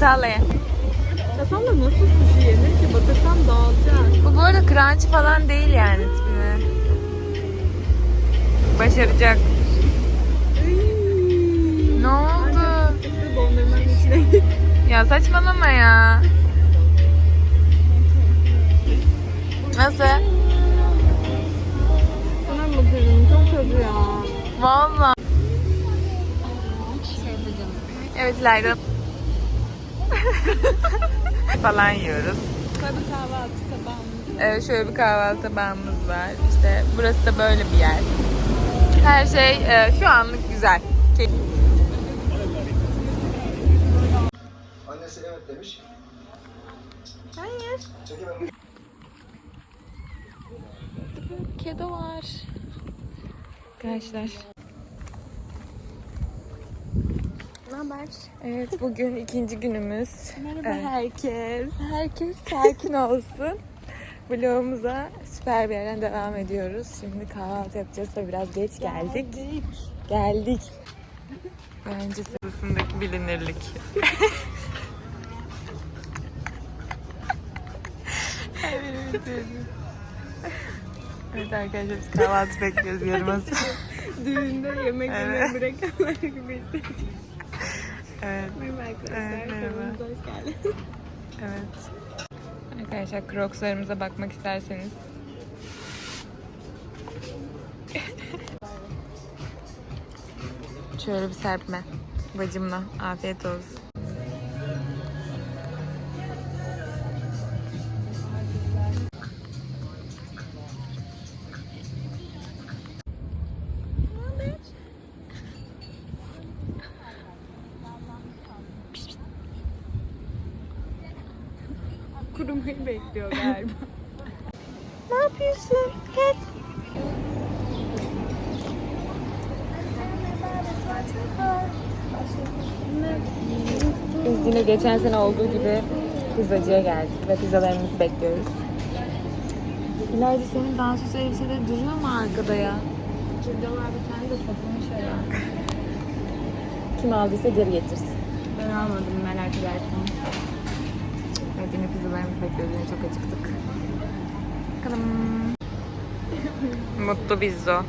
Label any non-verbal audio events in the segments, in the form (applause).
Çatalla ye. Çatalla nasıl sushi yenir ki? Batırsam dağılacak. Bu bu arada crunchy falan değil yani tipine. Başaracak. Ne oldu? Dondurmanın içine. Ya saçmalama ya. Nasıl? Sana batırdım. Çok kötü ya. Valla. Evet İlayda. (laughs) falan yiyoruz. Tabii kahvaltı tabağımız. Evet şöyle bir kahvaltı tabağımız var. İşte burası da böyle bir yer. Her şey e, şu anlık güzel. Annesi evet demiş. Hayır. Çekemem. Kedo var. Arkadaşlar. Ne haber? Evet bugün ikinci günümüz. Merhaba Evet. herkes. Herkes sakin olsun. Vlogumuza süper bir yerden devam ediyoruz. Şimdi kahvaltı yapacağız da biraz geç geldik. Geldik. (laughs) Bence sırasındaki bilinirlik. evet, evet arkadaşlar biz kahvaltı bekliyoruz yarım (laughs) Düğünde yemek Evet. yemeyi bırakanlar gibi hissettim. Evet. Merhaba arkadaşlar. Evet, merhaba. Hoş geldiniz. Evet. Arkadaşlar crocslarımıza bakmak isterseniz. Şöyle bir serpme. Bacımla. Afiyet olsun. Kurumayı bekliyor galiba. Ne yapıyorsun? Gel. Biz yine geçen sene olduğu gibi pizzacıya geldik ve pizzalarımızı bekliyoruz. İlayda senin dansöz elbiseleri duruyor mu arkada ya? Şuradalar bir tane de satılmış herhalde. Kim aldıysa geri getirsin. Ben almadım merak edersen. Evet yine pizzalarımızı bekliyoruz. Yine çok acıktık. Bakalım. Mutlu bizzo.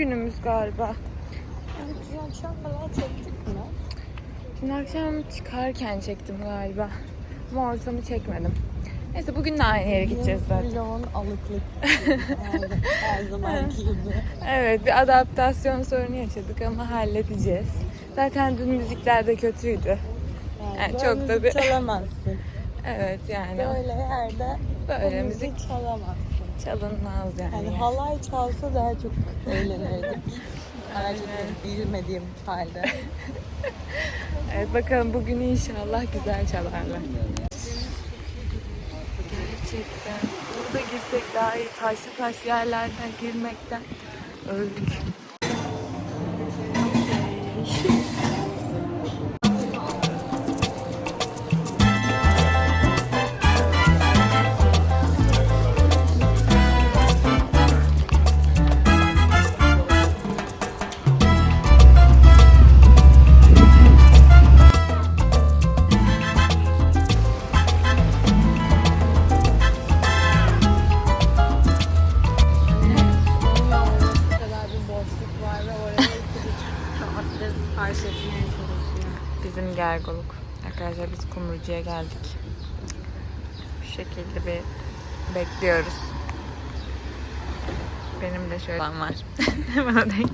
Günümüz galiba. Dün akşam falan çektik mi? Dün akşam çıkarken çektim galiba. Ama ortamı çekmedim. Neyse bugün de aynı yere gideceğiz zaten. Vlogun alıklık. (laughs) Her zamanki gibi. Evet bir adaptasyon sorunu yaşadık ama halledeceğiz. Zaten dün müzikler de kötüydü. Yani çok da bir- çalamazsın. (laughs) Evet yani Böyle yerde böyle müzik çalamazsın. Çalınmaz yani. Yani halay çalsa daha çok eğlenirdik. Gerçekten bilmediğim halde. (laughs) Evet bakalım bugün inşallah güzel çalarlar. Gerçekten. Burada girsek daha iyi. Taşlı taş yerlerden girmekten öldük. Kumrucuya geldik. Bu şekilde bir bekliyoruz. Benim de şöyle olan var. Bana denk.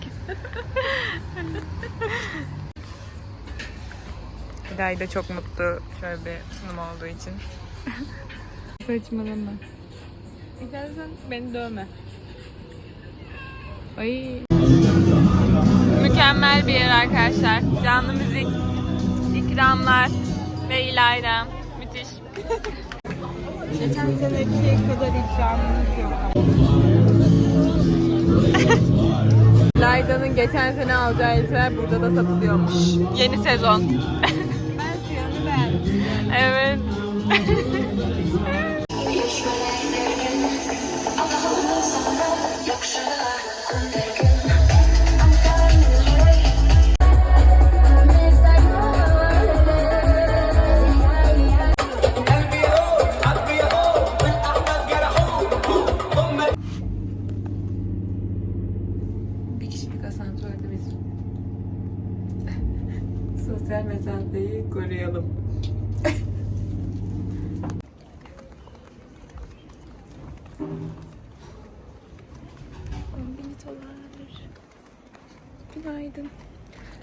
İlay da çok mutlu şöyle bir sunum olduğu için. Saçmalama. İstersen beni dövme. Ay. Mükemmel bir yer arkadaşlar. Canlı müzik, ikramlar ve İlayda. Müthiş. Geçen seneki kadar ikramımız yok. İlayda'nın geçen sene alacağı elbiseler burada da satılıyormuş. Yeni sezon. Ben siyahını beğendim. evet.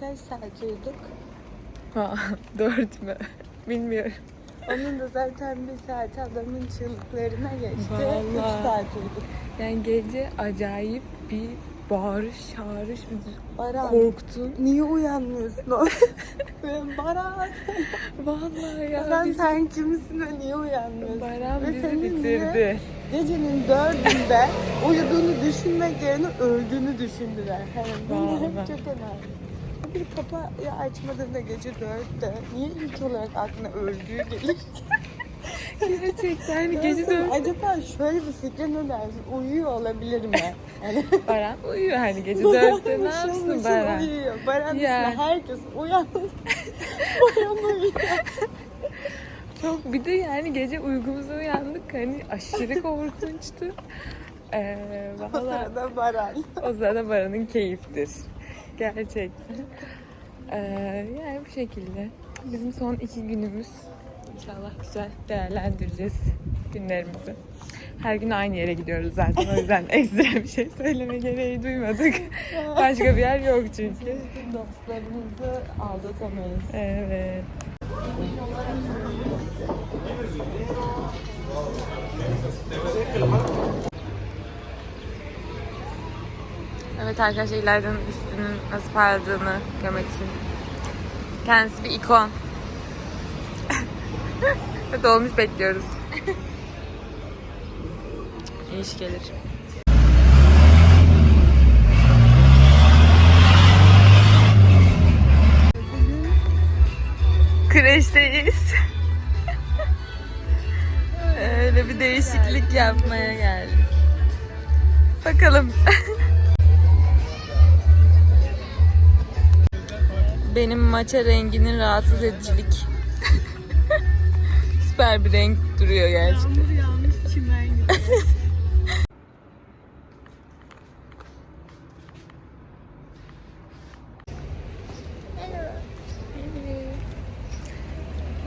Kaç saat uyuduk? Ha, (laughs) dört mü? Bilmiyorum. Onun da zaten bir saat adamın çığlıklarına geçti. Vallahi. Üç saat uyuduk. Yani gece acayip bir bağırış, çağırış, bir Baran. korktum. Niye uyanmıyorsun? (laughs) Ben Baran. Vallahi ya. Baran biz- sen kimsin ve niye uyanmıyorsun? Baran Ve bizi bitirdi. Gecenin dördünde uyuduğunu düşünmek yerine öldüğünü düşündüler. Yani Vallahi. (laughs) çok önemli. Bir kapıyı açmadığında gece dörtte niye ilk olarak aklına öldüğü gelir? Gerçekten gece dört. Acaba şöyle bir fikre ne dersin? Uyuyor olabilir mi? Yani (laughs) Baran uyuyor hani gece dörtte ne Mışıl yapsın Baran? Uyuyor. Baran Ya. dışında herkes uyan. Baran (laughs) uyuyor. Çok bir de yani gece uykumuza uyandık hani aşırı (laughs) korkunçtu. Ee, O valla sırada Baran. o sırada Baran'ın keyiftir. (laughs) Gerçekten. Ee, yani bu şekilde. Bizim son iki günümüz. İnşallah güzel değerlendireceğiz günlerimizi. Her gün aynı yere gidiyoruz zaten. O yüzden (laughs) ekstra bir şey söyleme gereği duymadık. (laughs) Başka bir yer yok çünkü. Dostlarımızı aldatamayız. Evet. Evet arkadaşlar İlayda'nın üstünün nasıl parladığını görmek için. Kendisi bir ikon. Ve (laughs) dolmuş bekliyoruz. İyi iş gelir. Kreşteyiz. (laughs) Öyle bir değişiklik yapmaya geldik. Bakalım. (laughs) Benim maça renginin rahatsız edicilik. (laughs) Süper bir renk duruyor gerçekten. Yağmur yağmış çimen gibi.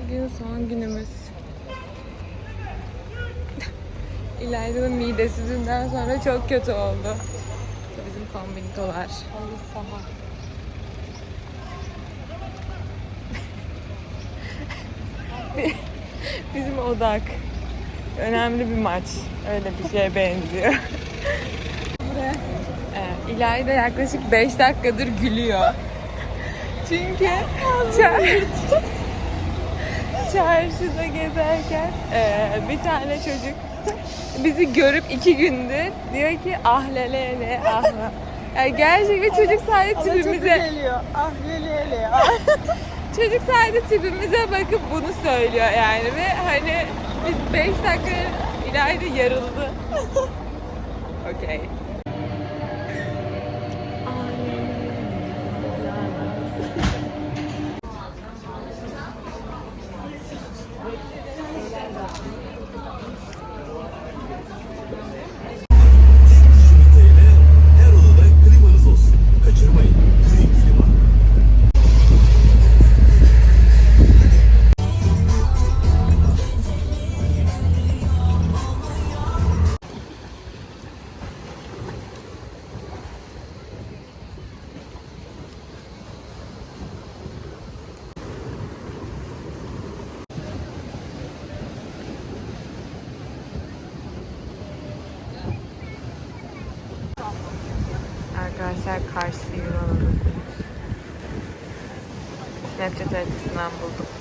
Bugün son günümüz. İlayda'nın midesi dünden sonra çok kötü oldu. Bizim kombinitolar. Halı saha. (laughs) Bizim odak. Önemli bir maç. Öyle bir şeye benziyor. (laughs) Evet, İlayda yaklaşık 5 dakikadır gülüyor. Çünkü çar- (laughs) çarşıda gezerken e, bir tane çocuk bizi görüp iki gündür diyor ki ah lelele ah. la." Yani gerçekten çocuk sadece tipimize geliyor. Ah lelele. Ah. Çocuk sadece tipimize bakıp bunu söylüyor yani ve hani biz 5 dakika ileride yarıldı. (laughs) Okey. считается, нам был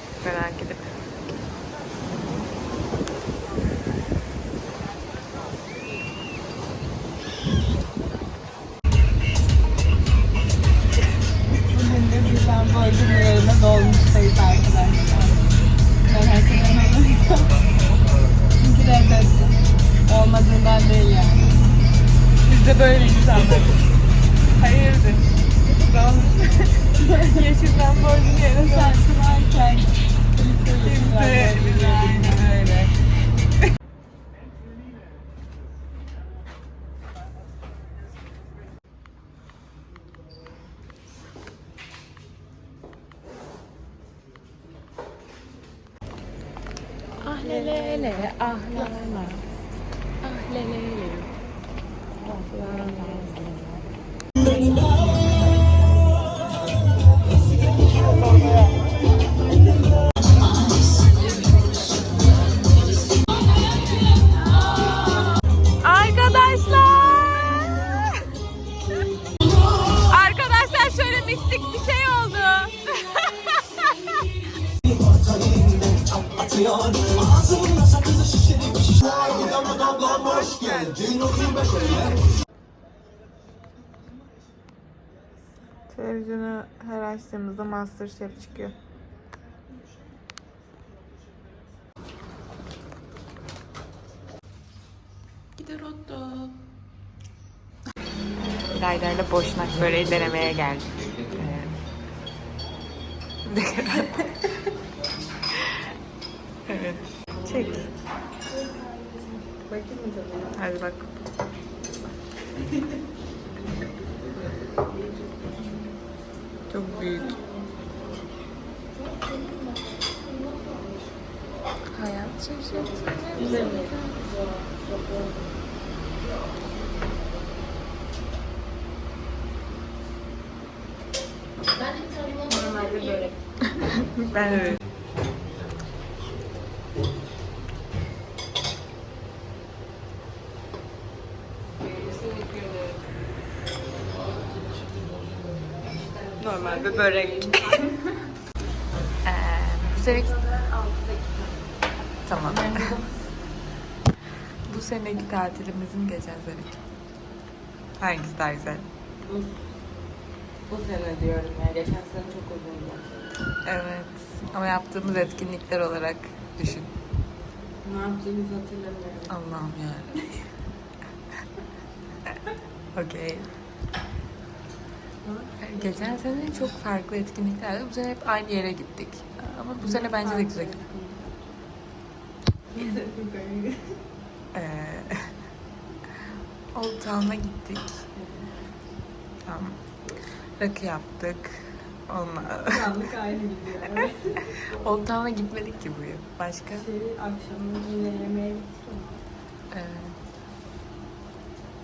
Televizyonu her açtığımızda Masterchef çıkıyor. Gider otto. İlayda'yla boşnak böreği denemeye geldik. (laughs) Evet. Çek. Bakayım mı? Hadi bak. (laughs) Çok büyük. Hayat. Güzel mi? Normalde börek. (laughs) Ben de. Normalde börek. ee, bu seneki... Tamam. bu seneki tatilimizin geçen seneki. Hangisi daha güzel? Bu, bu sene diyorum ya. Geçen sene çok uzundu. Evet. Ama yaptığımız etkinlikler olarak düşün. Ne yaptığımızı hatırlamıyorum. Allah'ım ya. (laughs) Okey. Geçen sene çok farklı etkinliklerdi. Bu sene hep aynı yere gittik. Ama bu sene bence de güzel. (laughs) Ee, Old Town'a gittik. Tamam. Rakı yaptık. Onunla... Sandık aynı gidiyor. (laughs) Old Town'a gitmedik ki bu yıl. Başka? Şey, akşamı yine yemeğe gittik ama. Ee,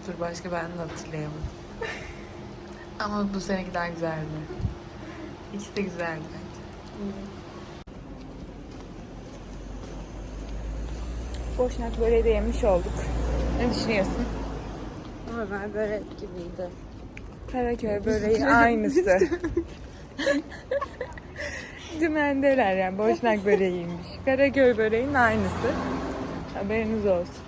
dur başka ben de hatırlayamadım. (laughs) Ama bu seneki daha güzeldi. İkisi de güzeldi bence. Boşnak böreği de yemiş olduk. Ne düşünüyorsun? Normal börek gibiydi. Karaköy böreği aynısı. Dümendeler yani boşnak böreğiymiş. Karaköy böreğinin aynısı. Haberiniz olsun.